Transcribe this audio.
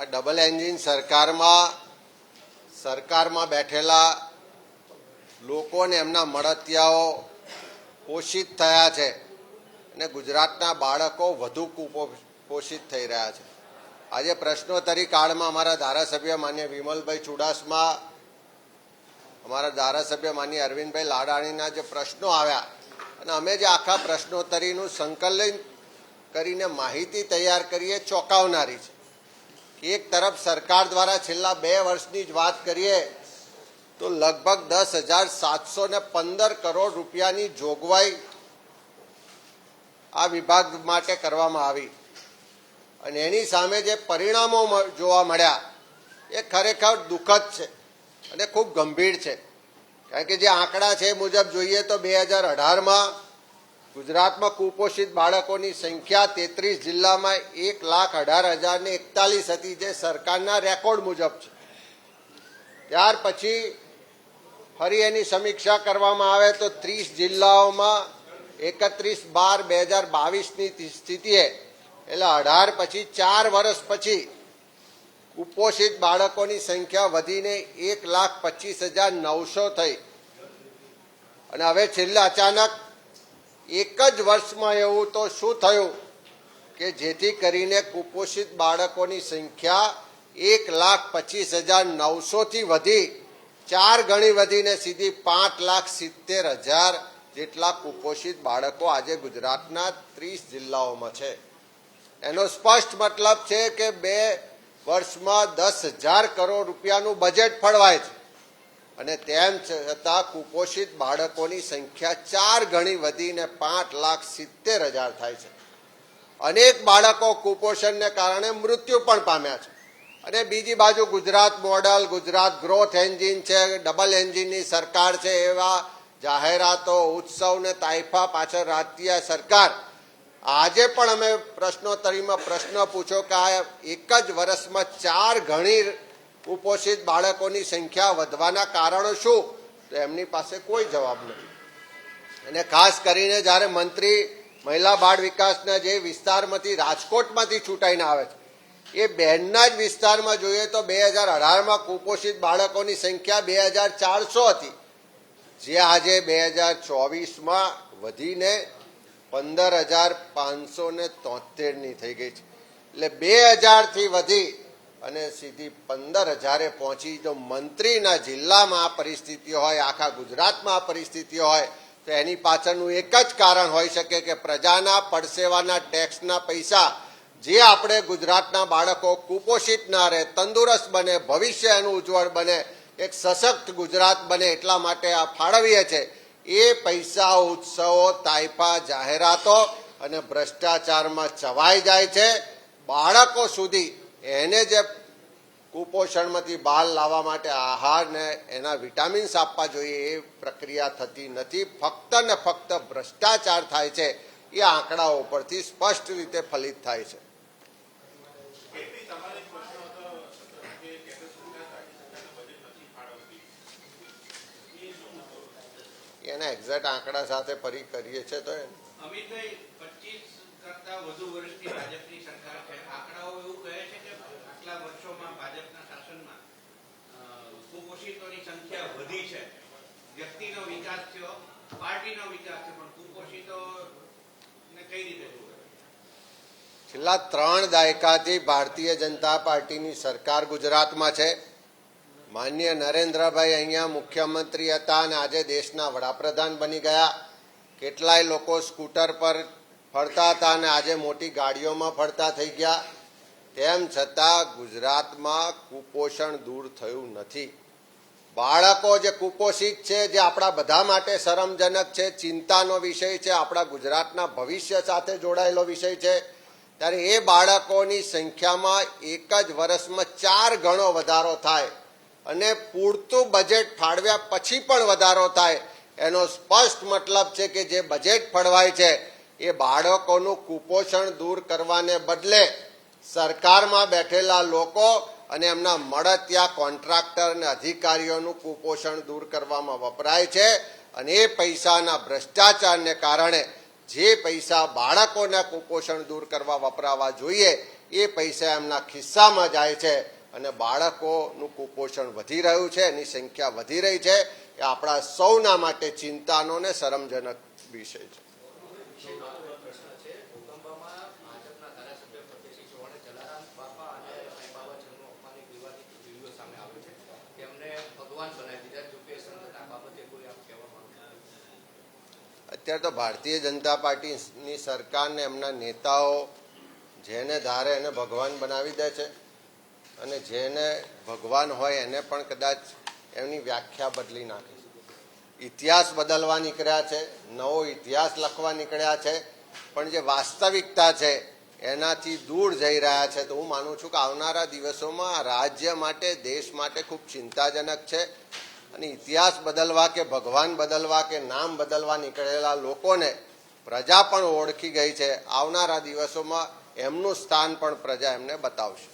આ double engine સરકારમાં સરકારમાં બેઠેલા લોકોને એમના મળતિયાઓ પોષિત થયા છે અને ગુજરાતના બાળકો વધુ કુપોષિત થઈ રહ્યા છે. આજે પ્રશ્નોત્તરી કાળમાં અમારા ધારાસભ્ય માન્ય વિમલભાઈ ચુડાસમા, અમારા ધારાસભ્ય માન્ય અરવિંદભાઈ લાડાણીના જે પ્રશ્નો આવ્યા અને અમે જે આખા પ્રશ્નોત્તરીનું સંકલન કરીને માહિતી તૈયાર કરીએ ચોંકાવનારી છે. એક તરફ સરકાર દ્વારા છેલ્લા બે વર્ષની જ વાત કરીએ, તો લગભગ દસ હજાર સાતસો ને પંદર કરોડ રૂપિયાની જોગવાઈ આ વિભાગ માટે કરવામાં આવી. અને એની સામે જે પરિણામો જોવા મળ્યા, એ ખરેખર દુઃખદ છે અને ખૂબ ગંભીર છે. કારણ કે જે આંકડા છે મુજબ જોઈએ તો બે હજાર અઢારમાં ગુજરાતમાં કુપોષિત બાળકોની સંખ્યા તેત્રીસ જિલ્લામાં એક લાખ અઢાર હજાર ને એકતાલીસ હતી, જે સરકારના રેકોર્ડ મુજબ છે. ત્યાર પછી ફરી એની સમીક્ષા કરવામાં આવે તો ત્રીસ જિલ્લાઓમાં એકત્રીસ બાર બે હજાર બાવીસની સ્થિતિએ એટલે અઢાર પછી ચાર વર્ષ પછી કુપોષિત બાળકોની સંખ્યા વધીને એક લાખ પચીસ હજાર નવસો થઈ. અને હવે છેલ્લે અચાનક એક જ વર્ષમાં એવું તો શું થયું કે જેથી કરીને કુપોષિત બાળકોની સંખ્યા એક લાખ પચીસ હજાર નવસોથી વધી, ચાર ગણી વધીને સીધી પાંચ લાખ સિત્તેર હજાર જેટલા કુપોષિત બાળકો આજે ગુજરાતના ત્રીસ જિલ્લાઓમાં છે. એનો સ્પષ્ટ મતલબ છે કે બે વર્ષમાં દસ હજાર કરોડ રૂપિયાનું બજેટ ફળવાય છે. અને તેમ છતાં કુપોષિત બાળકોની સંખ્યા ચાર ગણી વધીને પાંચ લાખ સિત્તેર હજાર થાય છે. અનેક બાળકો કુપોષણને કારણે મૃત્યુ પણ પામ્યા છે. અને બીજી બાજુ Gujarat model, Gujarat growth engine છે, ડબલ એન્જિનની સરકાર છે એવા જાહેરાતો, ઉત્સવ ને તાઇફા પાછળ રાજકીય સરકાર. આજે પણ અમે પ્રશ્નોત્તરીમાં પ્રશ્ન પૂછો કે આ એક જ વર્ષમાં ચાર ગણી કુપોષિત બાળકોની સંખ્યા વધવાના કારણો શું? તો એમની પાસે કોઈ જવાબ નથી. અને ખાસ કરીને જ્યારે મંત્રી મહિલા બાળ વિકાસના જે વિસ્તારમાંથી રાજકોટમાંથી છૂટાઈને આવે છે, એ બહેનના જ વિસ્તારમાં જોઈએ તો બે હજાર અઢારમાં કુપોષિત બાળકોની સંખ્યા બે હજાર ચારસો હતી. જે આજે બે હજાર ચોવીસમાં વધીને પંદર હજાર પાંચસો ને તોતેરની થઈ ગઈ છે. એટલે બે હજારથી વધી અને સીધી પંદર હજારે પહોંચી જો મંત્રીના જિલ્લામાં આ પરિસ્થિતિ હોય, આખા ગુજરાતમાં આ પરિસ્થિતિ હોય, તો એની પાછળનું એક જ કારણ હોઈ શકે કે પ્રજાના પડસેવાના ટેક્સના પૈસા જે આપણે ગુજરાતના બાળકો કુપોષિત ના રહે, તંદુરસ્ત બને, ભવિષ્ય એનું ઉજ્જવળ બને, એક સશક્ત ગુજરાત બને એટલા માટે આ ફાળવીએ છે, એ પૈસા ઉત્સવો તાઇપા જાહેરાતો અને ભ્રષ્ટાચારમાં ચવાઈ જાય છે. બાળકો સુધી એને જે કુપોષણમાંથી બહાર લાવવા માટે આહારને એના વિટામિન્સ આપવા જોઈએ એ પ્રક્રિયા થતી નથી. ફક્ત ને ફક્ત ભ્રષ્ટાચાર થાય છે, એ આંકડાઓ પરથી સ્પષ્ટ રીતે ફલિત થાય છે. એના એક્ઝેક્ટ આંકડા સાથે ફરી કરીએ છે તો અમિતભાઈ કરતા વધુ વર્ષની ભાજપની સરકાર છે. આંકડાઓ એવું કહે છે કે આટલા વર્ષોમાં ભાજપના શાસનમાં કુપોષિતોની સંખ્યા વધી છે. વ્યક્તિનો વિકાસ થયો, પાર્ટીનો વિકાસ થયો, પણ કુપોષિતો ને કઈ રીતે છેલ્લા ત્રણ દાયકાથી ભારતીય જનતા પાર્ટીની સરકાર ગુજરાતમાં છે. માન્ય નરેન્દ્રભાઈ અહીંયા મુખ્યમંત્રી હતા અને આજે દેશના વડાપ્રધાન બની ગયા. કેટલાય લોકો સ્કૂટર પર ફરતા હતા અને આજે મોટી ગાડીઓમાં ફરતા થઈ ગયા. તેમ છતાં ગુજરાતમાં કુપોષણ દૂર થયું નથી. બાળકો જે કુપોષિત છે, જે આપણા બધા માટે શરમજનક છે, ચિંતાનો વિષય છે, આપણા ગુજરાતના ભવિષ્ય સાથે જોડાયેલો વિષય છે, ત્યારે એ બાળકોની સંખ્યામાં એક જ વર્ષમાં ચાર ગણો વધારો થાય અને પૂરતું બજેટ ફાળવ્યા પછી પણ વધારો થાય. એનો સ્પષ્ટ મતલબ છે કે જે બજેટ ફળવાય છે એ બાળકોનું કુપોષણ દૂર કરવાને બદલે સરકારમાં બેઠેલા લોકો અને એમના મળતિયા કોન્ટ્રાક્ટર અને અધિકારીઓનું કુપોષણ દૂર કરવામાં વપરાય છે અને એ પૈસાના ભ્રષ્ટાચારને કારણે જે પૈસા બાળકોના કુપોષણ દૂર કરવા વપરાવા જોઈએ, એ પૈસા એમના ખિસ્સામાં જાય છે અને બાળકોનું કુપોષણ વધી રહ્યું છે, એની સંખ્યા વધી રહી છે. એ આપણા સૌના માટે ચિંતાનો ને શરમજનક વિષય છે. અત્યારે તો ભારતીય જનતા પાર્ટીની સરકારને એમના નેતાઓ જેને ધારે એને ભગવાન બનાવી દે છે અને જેને ભગવાન હોય એને પણ કદાચ એમની વ્યાખ્યા બદલી નાખે ઇતિહાસ બદલવા નીકળ્યા છે, નવો ઇતિહાસ લખવા નીકળ્યા છે, પણ જે વાસ્તવિકતા છે, એનાથી દૂર જઈ રહ્યા છે. તો હું માનું છું કે આવનારા દિવસોમાં રાજ્ય માટે, દેશ માટે ખૂબ ચિંતાજનક છે. અને ઇતિહાસ બદલવા કે ભગવાન બદલવા કે નામ બદલવા નીકળેલા લોકોને પ્રજા પણ ઓળખી ગઈ છે. આવનારા દિવસોમાં એમનું સ્થાન પણ પ્રજા એમને બતાવશે.